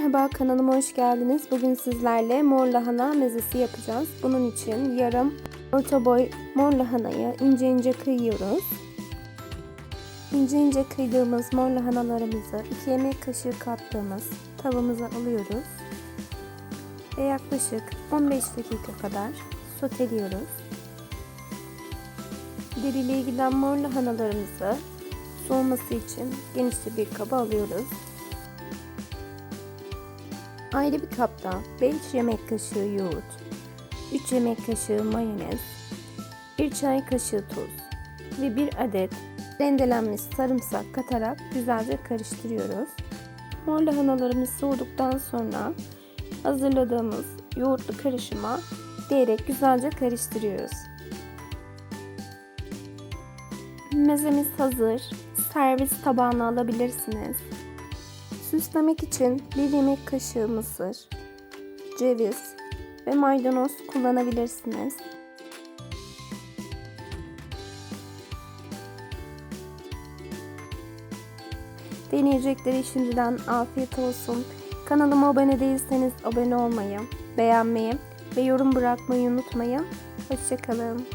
Merhaba kanalıma hoş geldiniz. Bugün sizlerle mor lahana mezesi yapacağız. Bunun için yarım orta boy mor lahanayı ince ince kıyıyoruz. İnce ince kıydığımız mor lahanalarımızı 2 yemek kaşığı kattığımız tavamıza alıyoruz. Ve yaklaşık 15 dakika kadar soteliyoruz. Deriyle giden mor lahanalarımızı soğuması için genişçe bir kaba alıyoruz. Ayrı bir kapta 5 yemek kaşığı yoğurt, 3 yemek kaşığı mayonez, 1 çay kaşığı tuz ve 1 adet rendelenmiş sarımsak katarak güzelce karıştırıyoruz. Mor lahanalarımız soğuduktan sonra hazırladığımız yoğurtlu karışıma diyerek güzelce karıştırıyoruz. Mezemiz hazır. Servis tabağına alabilirsiniz. Süslemek için bir yemek kaşığı mısır, ceviz ve maydanoz kullanabilirsiniz. Deneyecekleri şimdiden afiyet olsun. Kanalıma abone değilseniz abone olmayı, beğenmeyi ve yorum bırakmayı unutmayın. Hoşçakalın.